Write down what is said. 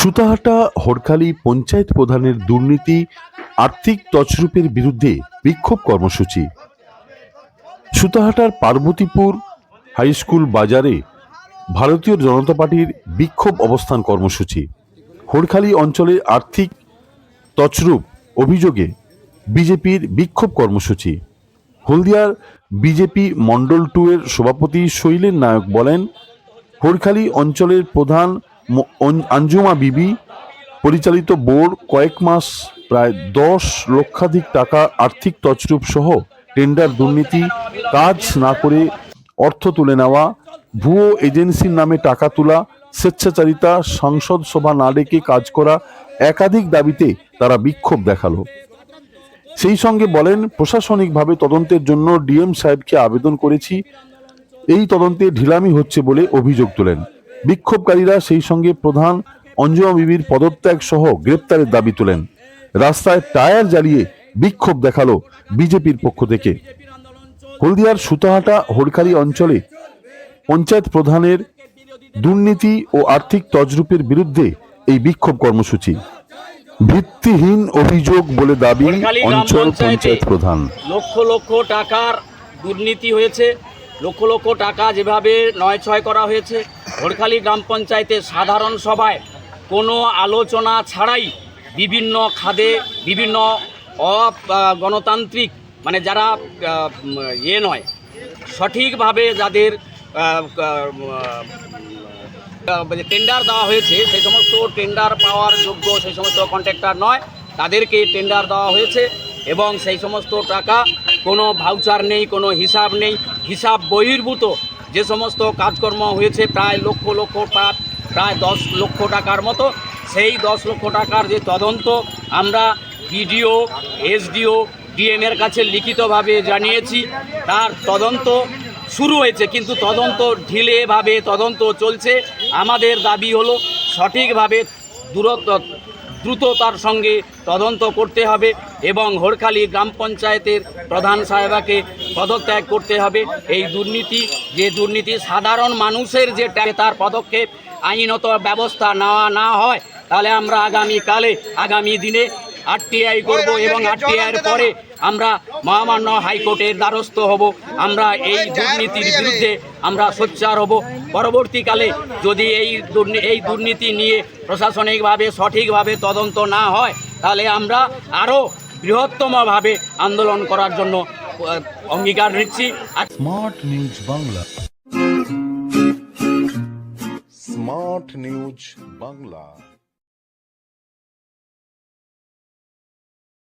সুতাহাটা হরখালি পঞ্চায়েত প্রধানের দুর্নীতি, আর্থিক তছরূপের বিরুদ্ধে বিক্ষোভ কর্মসূচি। সুতাহাটার পার্বতীপুর হাইস্কুল বাজারে ভারতীয় জনতা পার্টির বিক্ষোভ অবস্থান কর্মসূচি। হরখালি অঞ্চলে আর্থিক তছরূপ অভিযোগে বিজেপির বিক্ষোভ কর্মসূচি। হলদিয়ার বিজেপি মণ্ডল টু এর সভাপতি শৈলেন নায়ক বলেন, হরখালি অঞ্চলের প্রধান আঞ্জুমা বিবি, পরিচালিত বোর্ড কয়েক মাস, প্রায় দশ লক্ষাধিক টাকা আর্থিক তছরূপ সহ টেন্ডার দুর্নীতি, কাজ না করে অর্থ তুলে নেওয়া, ভুয়ো এজেন্সির নামে টাকা তোলা, স্বেচ্ছাচারিতা, সংসদ সভা না ডেকে কাজ করা একাধিক দাবিতে তারা বিক্ষোভ দেখাল। সেই সঙ্গে বলেন, প্রশাসনিকভাবে তদন্তের জন্য ডিএম সাহেবকে আবেদন করেছি, এই তদন্তে ঢিলামি হচ্ছে বলে অভিযোগ তোলেন। বিক্ষোভকারীরা সেই সঙ্গে প্রধান অঞ্জুমা বিবির পদত্যাগ সহ গ্রেপ্তারের দাবি তোলেন। রাস্তায় টায়ার জ্বালিয়ে বিক্ষোভ দেখাল বিজেপির পক্ষ থেকে। হলদিয়ার সুতাহাটা হরখালি অঞ্চলে পঞ্চায়েত প্রধানের দুর্নীতি ও আর্থিক তজরূপের বিরুদ্ধে এই বিক্ষোভ কর্মসূচি। ভিত্তিহীন অভিযোগ বলে দাবি অঞ্চল পঞ্চায়েত প্রধান। লক্ষ লক্ষ টাকার দুর্নীতি হয়েছে। লক্ষ লক্ষ টাকা যেভাবে নয় ছয় করা হয়েছে। হরখালি গ্রাম পঞ্চায়েতের সাধারণ সভায় কোনো আলোচনা ছাড়াই বিভিন্ন খাদে, বিভিন্ন অগণতান্ত্রিক মানে যারা ইয়ে নয়, সঠিকভাবে যাদের টেন্ডার দেওয়া হয়েছে, সেই সমস্ত টেন্ডার পাওয়ার যোগ্য, সেই সমস্ত কন্ট্রাক্টর নয়, তাদেরকে টেন্ডার দেওয়া হয়েছে এবং সেই সমস্ত টাকা কোনো ভাউচার নেই, কোনো হিসাব নেই, হিসাব বহির্ভূত যে সমস্ত কাজকর্ম হয়েছে প্রায় লক্ষ লক্ষ প্রায় দশ লক্ষ টাকার মতো, সেই দশ লক্ষ টাকার যে তদন্ত আমরা বিডিও, এসডিও ডিএমের কাছে লিখিতভাবে জানিয়েছি। তার তদন্ত শুরু হয়েছে, কিন্তু তদন্ত ঢিলেভাবে তদন্ত চলছে। আমাদের দাবি হলো সঠিকভাবে দূরত্ব দ্রুততার সঙ্গে তদন্ত করতে হবে এবং হরখালি গ্রাম পঞ্চায়েতের প্রধান সাহেবাকে পদত্যাগ করতে হবে। এই দুর্নীতি, যে দুর্নীতি সাধারণ মানুষের যে তার পদক্ষেপ আইনত ব্যবস্থা নেওয়া না হয়, তাহলে আমরা আগামীকালে, আগামী দিনে আরটিআই করব এবং আরটিআইয়ের পরে আমরা মহামান্য হাইকোর্টের দ্বারস্থ হব। আমরা এই দুর্নীতির বিরুদ্ধে আমরা সোচ্চার হব। পরবর্তীকালে যদি এই এই দুর্নীতি নিয়ে প্রশাসনিকভাবে সঠিকভাবে তদন্ত না হয় তাহলে আমরা আরও বৃহত্তমভাবে আন্দোলন করার জন্য অঙ্গীকার নিচ্ছি। আর smart news Bangla. Smart news Bangla.